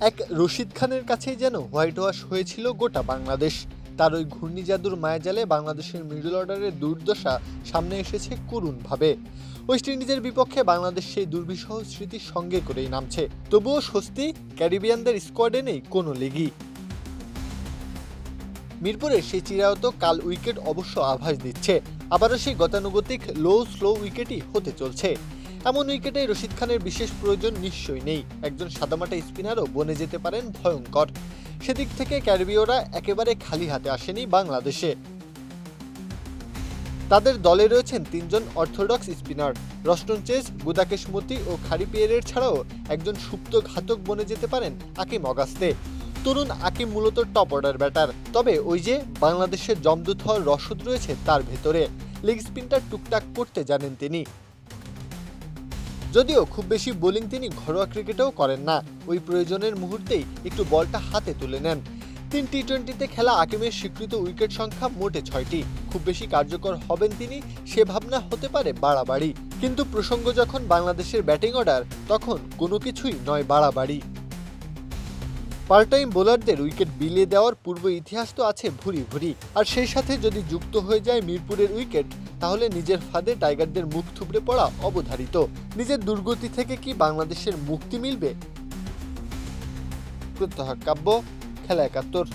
এক রশিদ খানের কাছেই যেন হোয়াইট ওয়াশ হয়েছিল গোটা বাংলাদেশ। তার ওই ঘূর্ণি জাদুর মায়াজালে বাংলাদেশের মিডল অর্ডারের দুর্দশা সামনে এসেছে করুণভাবে। ওয়েস্ট ইন্ডিজের বিপক্ষে বাংলাদেশ সেই দুর্বিষহ স্মৃতির সঙ্গে করেই নামছে। তবুও স্বস্তি, ক্যারিবিয়ানদের স্কোয়াডে নেই কোনো লিগই। মিরপুরে সেই চিরায়ত কাল উইকেট অবশ্য আভাস দিচ্ছে। আবারও সেই গতানুগতিক লো, স্লো উইকেটই হতে চলছে। এমন উইকেটে রশিদ খানের বিশেষ প্রয়োজন নিশ্চয়ই নেই। একজন সাদামাটা স্পিনারও বনে যেতে পারেন ভয়ঙ্কর। সেদিক থেকে ক্যারিবীয়রা একেবারে খালি হাতে আসেনি বাংলাদেশে। তাদের দলে রয়েছেন তিনজন orthodox spinner, Roston Chase Gudakesh Motie ও খারিপিয়েরের ছাড়াও একজন সুপ্ত ঘাতক বনে যেতে পারেন আকিম অগাস্তে। তরুণ আকিম মূলত টপ অর্ডার ব্যাটার। তবে ওই যে বাংলাদেশের জমদূত হওয়ার রসদ রয়েছে তার ভেতরে। লেগ স্পিনটা টুকটাক করতে জানেন তিনি। যদিও খুব বেশি বোলিং তিনি ঘরোয়া ক্রিকেটেও করেন না। ওই প্রয়োজনের মুহূর্তেই একটু বলটা হাতে তুলে নেন। তিন টি টোয়েন্টিতে খেলা আকিমের স্বীকৃত উইকেট সংখ্যা মোটে ছয়টি। খুব বেশি কার্যকর হবেন তিনি, সে ভাবনা হতে পারে বাড়াবাড়ি। কিন্তু প্রসঙ্গ যখন বাংলাদেশের ব্যাটিং অর্ডার, তখন কোনো কিছুই নয় বাড়াবাড়ি। পার্ট টাইম বোলারদের উইকেট বিলিয়ে দেওয়ার পূর্ব ইতিহাস তো আছে ভুরি ভুরি। আর সেই সাথে যদি যুক্ত হয়ে যায় মিরপুরের উইকেট, তাহলে নিজের ফাঁদে টাইগারদের মুখ থুবড়ে পড়া অবধারিত। নিজের দুর্গতি থেকে কি বাংলাদেশের মুক্তি মিলবে? প্রত্যহ কাব্য, খেলা একাত্তর।